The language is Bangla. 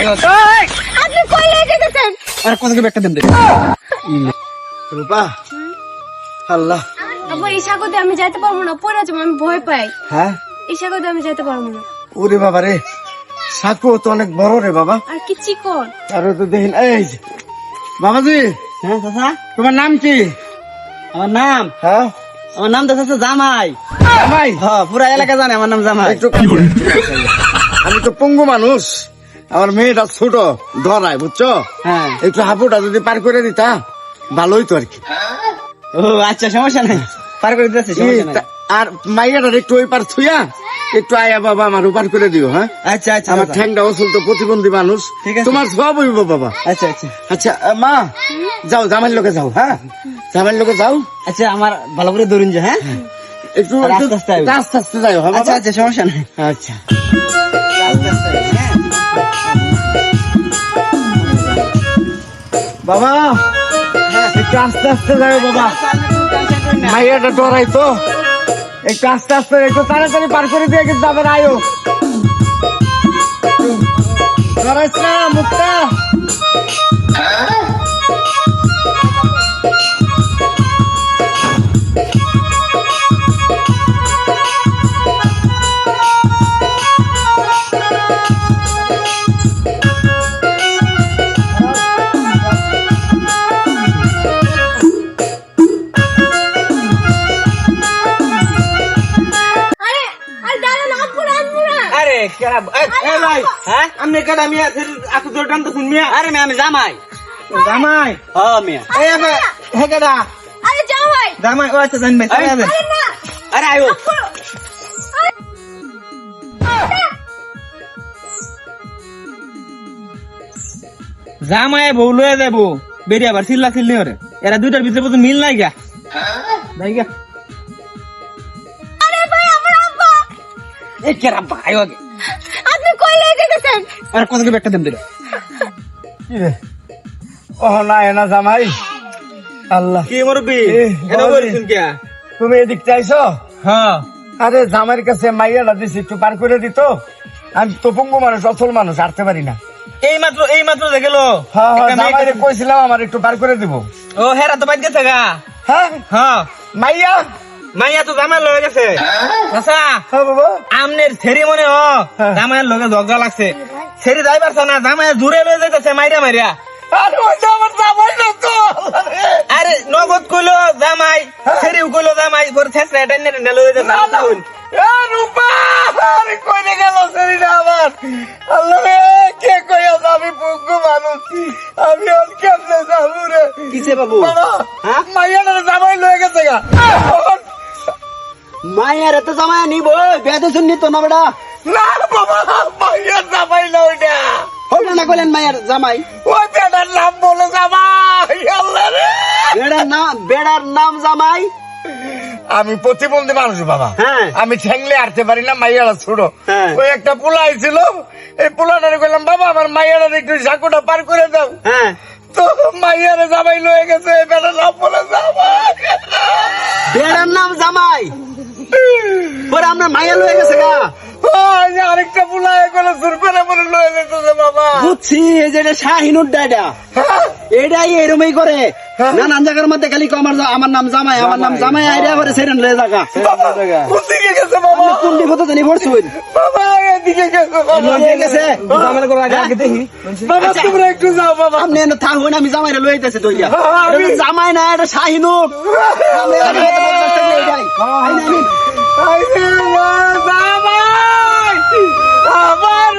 আপনি কই নিয়ে যেতেছেন আর কত কি একটা দেন দে রূপা আল্লাহ। আব্বা এই সাগরে আমি যাইতে পারব না পড়ে যাব আমি ভয় পাই। হ্যাঁ? এই আমি যাইতে পারব না। ওরে বাবা রে সাকু তো অনেক বড় রে বাবা। আর কি চিকন। আর তো দেখেন এই যে। বাবাজি। হ্যাঁ চাচা? তোমার নাম কি? আমার নাম? হ্যাঁ? আমার নাম তো জামাই। জামাই? হ্যাঁ পুরা এলাকা জানে আমার নাম জামাই। আমি তো পঙ্গু মানুষ। আমার মেয়েটা ছোট ধরায় বুঝছ? হ্যাঁ। একটু হাঁপুটা যদি পার করে দিতা ভালোই তো আর কি। ও আচ্ছা সমস্যা নাই। পার করে দিতেছি সমস্যা নাই। আর মাইয়াটার একটু ওই পার থুইয়া একটু আয়া বাবা আমার উপার করে দিও হ্যাঁ? আচ্ছা আচ্ছা আমার। ঠ্যাংটা অসল তো প্রতিবন্ধী মানুষ। তোমার সব হইব বাবা। আচ্ছা আচ্ছা। আচ্ছা মা যাও জামাইয়ের লোকে যাও হ্যাঁ? জামাইয়ের লোকে যাও। আচ্ছা আমার ভালো করে ধরুন যে হ্যাঁ? একটু আস্তে আস্তে যাও হ্যাঁ আচ্ছা আচ্ছা সমস্যা নাই। আচ্ছা। আস্তে আস্তে হ্যাঁ? বাবা, একটু আস্তে আস্তে যাবে বাবা। মাইয়াটা ডরাই তো। একটু আস্তে আস্তে, একটু তাড়াতাড়ি পার করে দিয়ে কিন্তু আবার আয়ো। ডরাইস না মুক্তা আরে কেডা মিয়া আকু জোর টান তো মিয়া আরে মিয়া আমি জামাই। জামাই মিয়া এই আবে হে কেডা আরে যাও জামাই ও আচ্ছা জান ভাই আরে, আরে আয়ো জামাই বউ লয়ে যাব। বেরিয়ে আবার চিল্লা চিল্লি করে এরা দুইটার ভিতরে প্রচুর মিল নাই গা। নাই গা। এ কেডা ভাই আগে আপনি কই যেতেছেন আর কত কি একটা দেন দে কি রে ও না এ না জামাই। আল্লাহ। কি মুরব্বি? এ, এটা বাবারে। বলছেন কে? তুমি এদিক চাইছো হ্যাঁ। আরে জামাইয়ের কাছে মাইয়াটা দিছি একটু পার করে দিত। আমি তো পঙ্গু মানুষ অসল মানুষ আরতে পারি না। এই মাত্র এই মাত্র দেখে গেলো। হ্যাঁ হ্যাঁ। কইছিলাম আমার একটু পার করে দিব। ও হেরা তো বাইর গেছে গা। হ্যাঁ? হ্যাঁ। মাইয়া? মাইয়া তো জামাই লয়ে গেছে? আচ্ছা হ্যাঁ বাবা। আমনের ছেড়ি মনে হ হ্যাঁ। জামাইয়ের লগে ঝগড়া লাগছে। ছেড়ি যাই পারছ না জামাই দূরে লয়ে যাইতেছে মাইরা মাইরা। আরে নগদ কইলো জামাই। ছেড়িও কইলো জামাই। পরে ছেড়ে এটা নিয়ে লয়ে যাইতেছে এ রূপা আরে কইনে গেল সেদিন আমার। আল্লাহ কে কই আমি পঙ্গু মানুষ? আমি আর যাব রে? কিসে বাবু? হ্যাঁ? মায়ের এত জামাই নিব। বেদ শুননি তো না বেটা? না বাবা মাইয়ার জামাই না ওইটা। হইল না কইলেন মায়ের জামাই। ওই বেটার নাম বলে জামাই আল্লাহ রে। বেড়ার নাম বেড়ার নাম জামাই। আমি প্রতিবন্ধী মানুষ বাবা। হ্যাঁ। আমি ঠ্যাংলে আরতে পারি না মাইয়ারা ছোট। হ্যাঁ। ওই একটা পোলা আইছিল এই পোলাটারে কইলাম বাবা আমার মাইয়ারা একটু সাঁকুটা পার করে দাও। হ্যাঁ। তো মাইয়ারে জামাই লয়ে গেছে নাম বলে জামাই। বেড়ার নাম জামাই। পরে লয়ে গেছে গা। আরেকটা পোলা এগুলো সুর করে বলে লয়ে বাবা। বুঝছি এই যে এটা শাহিনুর ডাডা এটাই এরমই করে। নানান জায়গার মধ্যে খালি আমার আমার নাম জামাই আমার নাম জামাই। আইডিয়া করে সেরেন জায়গা গেছে বাবা কোন দিকে জানি পড়ছুন বাবা এদিকে গেছে বাবা। ঠিক জামাই করে আগে আগে দেখি। বাবা তোমরা একটু যাও বাবা। আপনি এনে থাকুন আমি দইয়া জামাই না এটা শাহিনুর আমি এখানে এত বদমাশ থাকলে এটাই। আইন, আইন। আইরে মা, জামাই! আমার